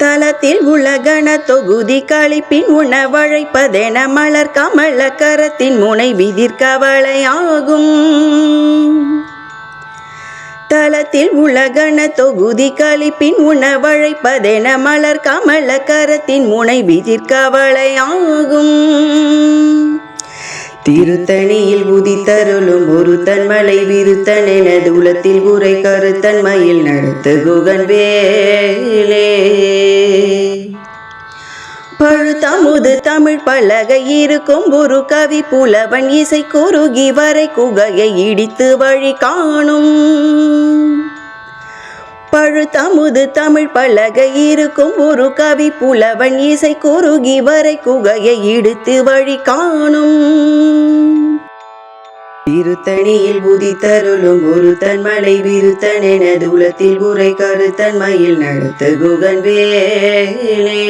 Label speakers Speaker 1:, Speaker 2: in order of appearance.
Speaker 1: தலத்தில் உலகண தொகுதி கழிப்பின் உணவழைப்பதென மலர் கமல கரத்தின் முனை விதிர்கவலையாகும் தலத்தில் உலகண தொகுதி கழிப்பின் உணவழைப்பதென மலர் கமல கரத்தின் முனை விதிர்கவலையாகும் திருத்தணியில் உதித்தருளும் ஒரு தன்மலை விருத்தன் எனது உலத்தில் உரை கருத்தன்மையில் நடத்து குகன் வேல். பழுத்தமுது தமிழ் பலகை இருக்கும் ஒரு கவி புலவன் இசை குறுகி வரை குகையை இடித்து வழி காணும். பழுத்தமுது தமிழ் பலகை இருக்கும் ஒரு கவி புலவன் இசை குறுகி வரை குகையை இடித்து வழி காணும். திருத்தணியில் உதித்தருளும் ஒரு தன்மலை விருத்தன் எனது உலத்தில் உரை கருத்தன்மையில் நடத்து குகன் வேலே.